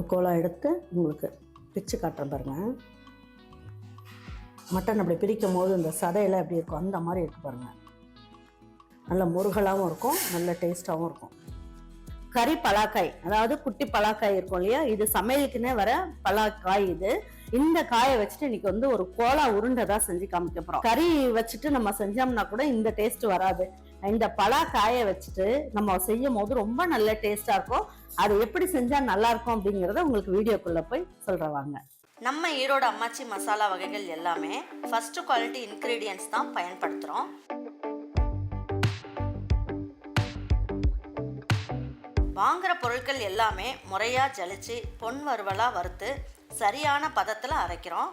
ஒரு கோலம் எடுத்து உங்களுக்கு பிச்சு காட்டுறேன் பாருங்கள் மட்டன் அப்படி பிரிக்கும் போது இந்த சதையில் எப்படி இருக்கும் அந்த மாதிரி இருக்கு பாருங்கள் நல்ல முருகலாகவும் இருக்கும் நல்ல டேஸ்ட்டாகவும் இருக்கும். கறி பலாக்காய் அதாவது குட்டி பலாக்காய் இருக்கும் இல்லையா? இது சமையலுக்குன்னே வர பலாக்காய் இது. இந்த காயை வச்சுட்டு இன்னைக்கு வந்து ஒரு கோலா உருண்டை தான் செஞ்சு காமிக்க போகிறோம் கறி வச்சுட்டு நம்ம செஞ்சோம்னா கூட இந்த டேஸ்ட் வராது. இந்த பலா காய வச்சுட்டு நம்ம செய்யும் போது ரொம்ப நல்ல டேஸ்டா இருக்கும். அது எப்படி செஞ்சா நல்லா இருக்கும் அப்படிங்கறத உங்களுக்கு வீடியோக்குள்ள போய் சொல்றேன் நம்ம ஈரோடு அம்மாச்சி மசாலா வகைகள் எல்லாமே ஃபர்ஸ்ட் குவாலிட்டி இன்க்ரீடியன்ஸ் தான் பயன்படுத்துகிறோம் வாங்குற பொருட்கள் எல்லாமே முறையாக ஜலிச்சு பொன் வறுவலாக வறுத்து சரியான பதத்தில் அரைக்கிறோம்.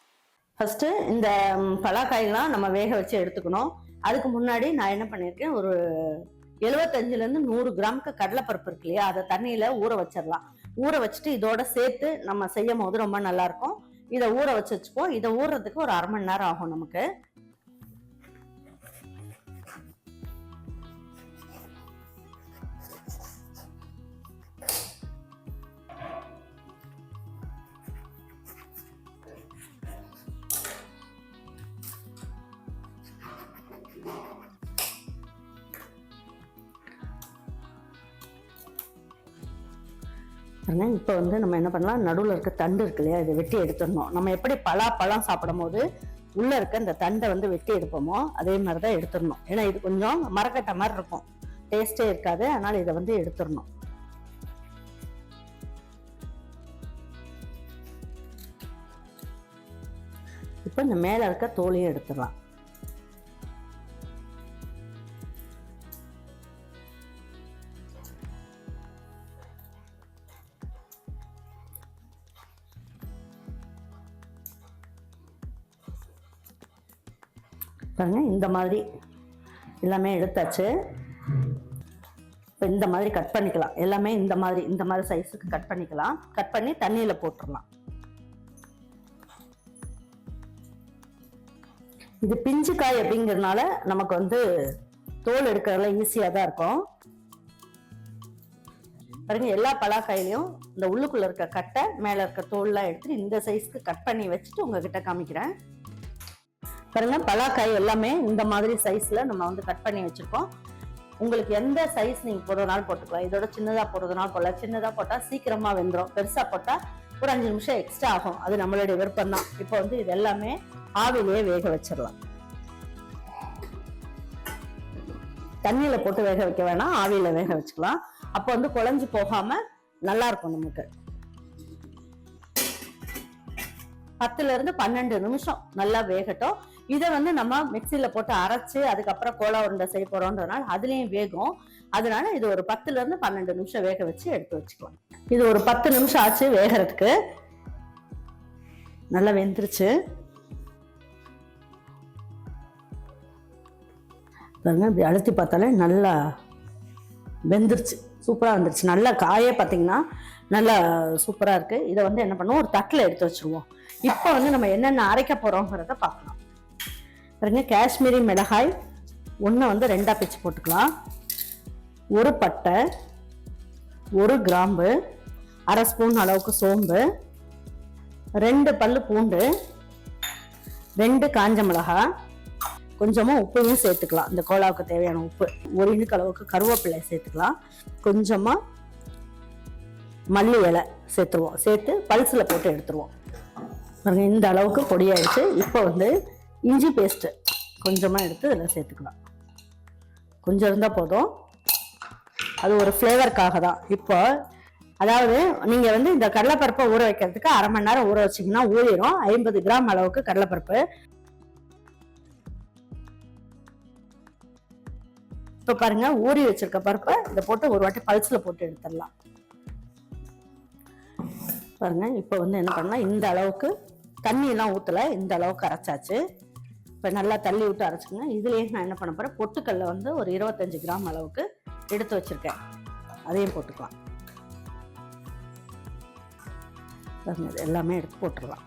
ஃபஸ்ட்டு இந்த ம், பலாக்காயெல்லாம் நம்ம வேக வச்சு எடுத்துக்கணும். அதுக்கு முன்னாடி நான் என்ன பண்ணியிருக்கேன் ஒரு எழுபத்தஞ்சிலேருந்து நூறு கிராமுக்கு கடலைப்பருப்பு இருக்கு இல்லையா அதை தண்ணியில் ஊற வச்சிடலாம். ஊற வச்சுட்டு இதோட சேர்த்து நம்ம செய்யும் போது ரொம்ப நல்லா இருக்கும். இதை ஊற வச்சு வச்சுப்போம். இதை ஊறுறதுக்கு ஒரு அரை மணி நேரம் ஆகும் நமக்கு. பாருங்க இப்போ வந்து நம்ம என்ன பண்ணலாம்? நடுவில் இருக்க தண்டு இருக்கு இல்லையா? இதை வெட்டி எடுத்துடணும். நம்ம எப்படி பலா பழம் சாப்பிடும் போது உள்ளே இருக்க இந்த தண்டை வந்து வெட்டி எடுப்போமோ அதே மாதிரி தான் எடுத்துடணும். ஏன்னா இது கொஞ்சம் மரக்கட்ட மாதிரி இருக்கும். டேஸ்டே இருக்காது. அதனால் இதை வந்து எடுத்துடணும். இப்போ இந்த மேலே இருக்க தோலையும் எடுத்துடலாம். பாருங்க இந்த மாதிரி எல்லாமே எடுத்தாச்சு. இப்போ இந்த மாதிரி கட் பண்ணிக்கலாம். எல்லாமே இந்த மாதிரி இந்த மாதிரி சைஸுக்கு கட் பண்ணிக்கலாம். கட் பண்ணி தண்ணியில் போட்டுடலாம் இது பிஞ்சு காய் அப்படிங்கிறதுனால நமக்கு வந்து தோல் எடுக்கிறதுல ஈஸியாக தான் இருக்கும். பாருங்க எல்லா பலாக்காயிலையும் இந்த உள்ளுக்குள்ள இருக்க கட்டை மேலே இருக்க தோல்லாம் எடுத்துட்டு இந்த சைஸ்க்கு கட் பண்ணி வச்சுட்டு உங்ககிட்ட காமிக்கிறேன். பாருங்க பலாக்காய் எல்லாமே இந்த மாதிரி சைஸ்ல நம்ம வந்து கட் பண்ணி வச்சிருக்கோம். உங்களுக்கு எந்த சைஸ் நீங்க போடுறதுனாலும் போட்டுக்கலாம். இதோட சின்னதா போடுறதுனால போடலாம் சின்னதா போட்டா சீக்கிரமா வெந்துடும் பெருசா போட்டா ஒரு அஞ்சு நிமிஷம் எக்ஸ்ட்ரா ஆகும். அது நம்மளுடைய விருப்பம் தான் இப்போ வந்து இது எல்லாமே ஆவிலேயே வேக வச்சிடலாம். தண்ணியில போட்டு வேக வைக்க வேணாம். ஆவியில வேக வச்சுக்கலாம். அப்போ வந்து குழஞ்சு போகாம நல்லா இருக்கும் நமக்கு. பத்துல இருந்து பன்னெண்டு நிமிஷம் நல்லா வேகட்டும். இதை வந்து நம்ம மிக்சியில் போட்டு அரைச்சு அதுக்கப்புறம் கோலா உருண்டை செய்ய போறோம்ன்றதுனால அதுலேயும் வேகும். அதனால இது ஒரு பத்துல இருந்து பன்னெண்டு நிமிஷம் வேக வச்சு எடுத்து வச்சுக்கலாம். இது ஒரு பத்து நிமிஷம் ஆச்சு வேகறதுக்கு. நல்லா வெந்துருச்சு. பாருங்க இப்படி அழுத்தி பார்த்தாலே நல்லா வெந்துருச்சு. சூப்பராக வந்துருச்சு. நல்லா காயே பார்த்தீங்கன்னா நல்லா சூப்பராக இருக்குது இதை வந்து என்ன பண்ணுவோம்? ஒரு தட்டில் எடுத்து வச்சுருவோம். இப்போ வந்து நம்ம என்னென்ன அரைக்க போகிறோங்கிறத பார்க்கலாம். பாருங்க காஷ்மீரி மிளகாய். ஒன்று வந்து ரெண்டாக பிச்சு போட்டுக்கலாம். ஒரு பட்டை ஒரு கிராம்பு அரை ஸ்பூன் அளவுக்கு சோம்பு ரெண்டு பல் பூண்டு ரெண்டு காஞ்ச மிளகாய். கொஞ்சமாக உப்பையும் சேர்த்துக்கலாம். இந்த கோலாவுக்கு தேவையான உப்பு. ஒரு இனுக்கு அளவுக்கு கருவேப்பிலை சேர்த்துக்கலாம். கொஞ்சமாக மல்லி இலை சேர்த்துருவோம். சேர்த்து பல்சில் போட்டு எடுத்துருவோம். இந்த அளவுக்கு பொடியாயிடுச்சு. இப்போ வந்து இஞ்சி பேஸ்ட்டு கொஞ்சமாக எடுத்து இதில் சேர்த்துக்கலாம். கொஞ்சம் இருந்தால் போதும். அது ஒரு ஃப்ளேவருக்காக தான் இப்போ அதாவது நீங்கள் வந்து இந்த கடலைப்பருப்பை ஊற வைக்கிறதுக்கு அரை மணி நேரம் ஊற வச்சிங்கன்னா ஊறிடும் ஐம்பது கிராம் அளவுக்கு கடலைப்பருப்பு. இப்போ பாருங்க ஊறி வச்சிருக்க பருப்பை இதை போட்டு ஒரு வாட்டி பல்ஸில் போட்டு எடுத்துடலாம். பாருங்க இப்போ வந்து என்ன பண்ணலாம்? இந்த அளவுக்கு தண்ணியெல்லாம் ஊற்றலை இந்த அளவுக்கு அரைச்சாச்சு. இப்போ நல்லா தள்ளி விட்டு அரைச்சிக்கங்க. இதுலேயே நான் என்ன பண்ண போகிறேன் பொட்டுக்கல்ல வந்து ஒரு இருபத்தஞ்சி கிராம் அளவுக்கு எடுத்து வச்சிருக்கேன். அதையும் போட்டுக்கலாம். எல்லாமே எடுத்து போட்டுடலாம்.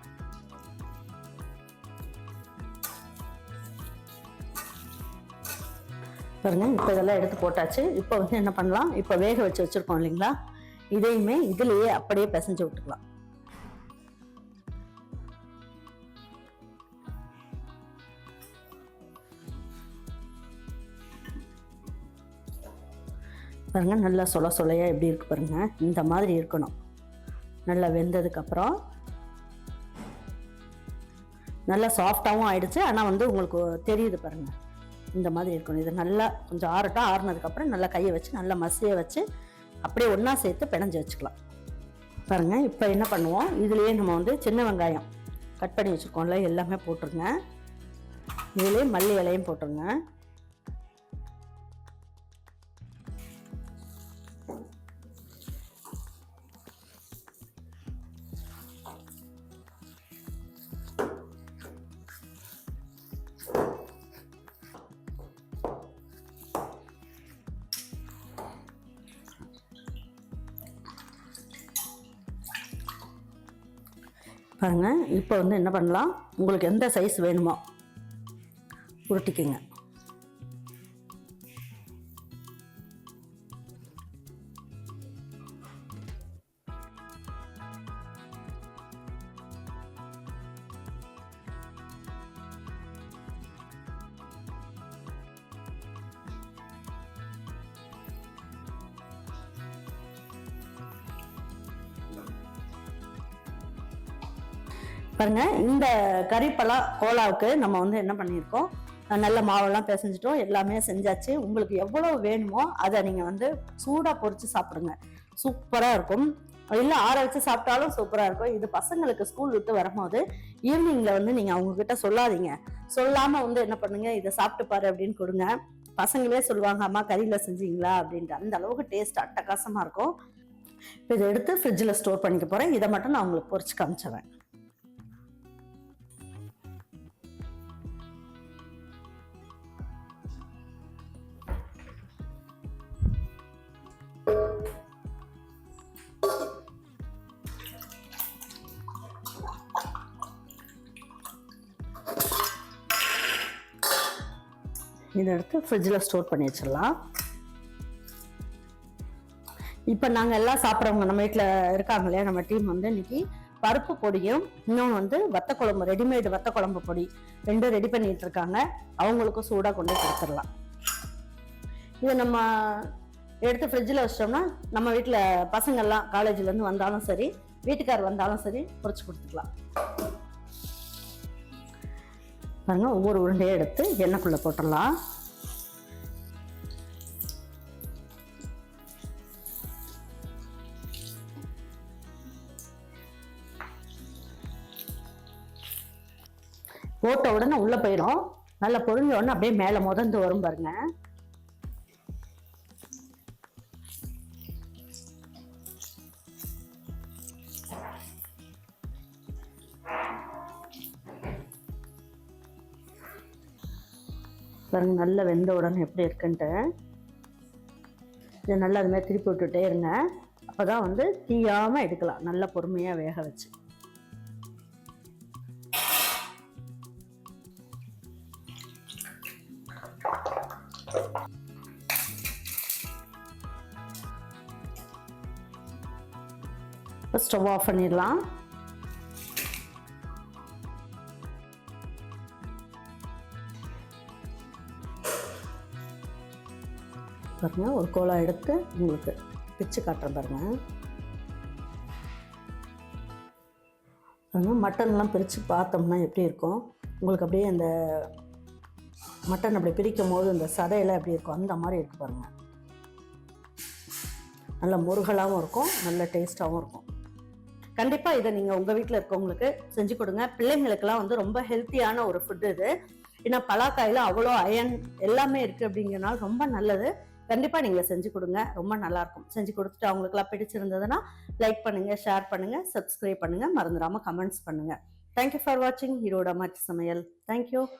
பாருங்க இப்போ இதெல்லாம் எடுத்து போட்டாச்சு. இப்போ வந்து என்ன பண்ணலாம்? இப்போ வேக வச்சு வச்சுருக்கோம் இல்லைங்களா? இதையுமே இதுலயே அப்படியே பிசைஞ்சு விட்டுக்கலாம். பாருங்கள் நல்லா சொல சொலையாக எப்படி இருக்கு பாருங்க. இந்த மாதிரி இருக்கணும். நல்லா வெந்ததுக்கப்புறம் நல்லா சாஃப்டாகவும் ஆயிடுச்சு. ஆனால் வந்து உங்களுக்கு தெரியுது பாருங்க. இந்த மாதிரி இருக்கணும். இது நல்லா கொஞ்சம் ஆறட்டும் ஆறுனதுக்கப்புறம் நல்லா கையை வச்சு நல்லா மசிய வச்சு அப்படியே ஒன்றா சேர்த்து பிணைஞ்சு வச்சுக்கலாம். பாருங்கள் இப்போ என்ன பண்ணுவோம்? இதுலேயே நம்ம வந்து சின்ன வெங்காயம் கட் பண்ணி வச்சுருக்கோம்ல எல்லாமே போட்டுருங்க. இதுலேயே மல்லி இலையும் போட்டுருங்க. பாருங்கள் இப்போ வந்து என்ன பண்ணலாம்? உங்களுக்கு எந்த சைஸ் வேணுமோ உருட்டிக்கங்க. பாருங்க இந்த கறிப்பலா கோலாவுக்கு நம்ம வந்து என்ன பண்ணியிருக்கோம்? நல்ல மாவெல்லாம் பிசைஞ்சிட்டோம். எல்லாமே செஞ்சாச்சு. உங்களுக்கு எவ்வளோ வேணுமோ அதை நீங்கள் வந்து சூடாக பொறிச்சு சாப்பிடுங்க. சூப்பராக இருக்கும். இல்லை ஆற வச்சு சாப்பிட்டாலும் சூப்பராக இருக்கும். இது பசங்களுக்கு ஸ்கூல் விட்டு வரும்போது ஈவினிங்கில் வந்து நீங்கள் அவங்க கிட்ட சொல்லாதீங்க. சொல்லாமல் வந்து என்ன பண்ணுங்க? இதை சாப்பிட்டு பாரு அப்படின்னு கொடுங்க. பசங்களே சொல்லுவாங்க அம்மா கறியில் செஞ்சீங்களா? அப்படின்ட்டு. அந்த அளவுக்கு டேஸ்ட் அட்டகாசமாக இருக்கும். இப்போ இதை எடுத்து ஃப்ரிட்ஜில் ஸ்டோர் பண்ணிக்க போகிறேன் இதை மட்டும் நான் உங்களுக்கு பொறிச்சு காமிச்சிடுறேன். இதை எடுத்து ஃப்ரிட்ஜில் ஸ்டோர் பண்ணி வச்சிடலாம். இப்போ நாங்கள் எல்லாம் சாப்பிட்றவங்க நம்ம வீட்டில் இருக்காங்க இல்லையா நம்ம டீம் வந்து இன்னைக்கு பருப்பு பொடியும் இன்னொன்று வந்து வத்த குழம்பு ரெடிமேடு வத்த குழம்பு பொடி ரெண்டும் ரெடி பண்ணிட்டு இருக்காங்க. அவங்களுக்கும் சூடாக கொண்டு கொடுத்துடலாம். இதை நம்ம எடுத்து ஃப்ரிட்ஜில் வச்சிட்டோம்னா நம்ம வீட்டில் பசங்கள்லாம் காலேஜ்லேருந்து வந்தாலும் சரி வீட்டுக்கார் வந்தாலும் சரி பொறிச்சு கொடுத்துக்கலாம். பாருங்கள் ஒவ்வொரு உருண்டையும் எடுத்து எண்ணெய்க்குள்ளே போட்டுடலாம். போட்ட உடனே உள்ள போயிடும். நல்லா பொரிஞ்ச உடனே அப்படியே மேலே முதந்து வரும் பாருங்க. பாருங்க நல்லா வெந்த உடனே எப்படி இருக்குன்ட்டு. இதை நல்லா அது மாதிரி திருப்பி விட்டுட்டே இருங்க. அப்பதான் வந்து தீயாமல் எடுக்கலாம். நல்லா பொறுமையாக வேக வச்சு. ஸ்டவ் ஆஃப் பண்ணிடலாம். பாருங்க ஒரு கோலா எடுத்து உங்களுக்கு பிச்சு காட்டுறேன் பாருங்க. பாருங்க மட்டன்லாம் பிரித்து பார்த்தோம்னா எப்படி இருக்கும்? உங்களுக்கு அப்படியே அந்த மட்டன் அப்படி பிரிக்கும் போது இந்த சதையெல்லாம் எப்படி இருக்கும்? அந்த மாதிரி இருக்கு பாருங்க. நல்ல முருகலாகவும் இருக்கும் நல்ல டேஸ்ட்டாகவும் இருக்கும். கண்டிப்பாக இதை நீங்கள் உங்கள் வீட்டில் இருக்கவங்களுக்கு செஞ்சு கொடுங்க. பிள்ளைங்களுக்கெல்லாம் வந்து ரொம்ப ஹெல்த்தியான ஒரு ஃபுட்டு இது. ஏன்னா பலாக்காயில் அவ்வளோ அயன் எல்லாமே இருக்குது அப்படிங்கிறனால ரொம்ப நல்லது. கண்டிப்பா நீங்க செஞ்சு கொடுங்க. ரொம்ப நல்லா இருக்கும். செஞ்சு கொடுத்துட்டு அவங்களுக்குலாம் பிடிச்சிருந்ததுன்னா லைக் பண்ணுங்க ஷேர் பண்ணுங்க சப்ஸ்கிரைப் பண்ணுங்க. மறந்துடாம கமெண்ட்ஸ் பண்ணுங்க. தேங்க்யூ ஃபார் வாட்சிங் ஈரோட மாட்டு சமையல். தேங்க்யூ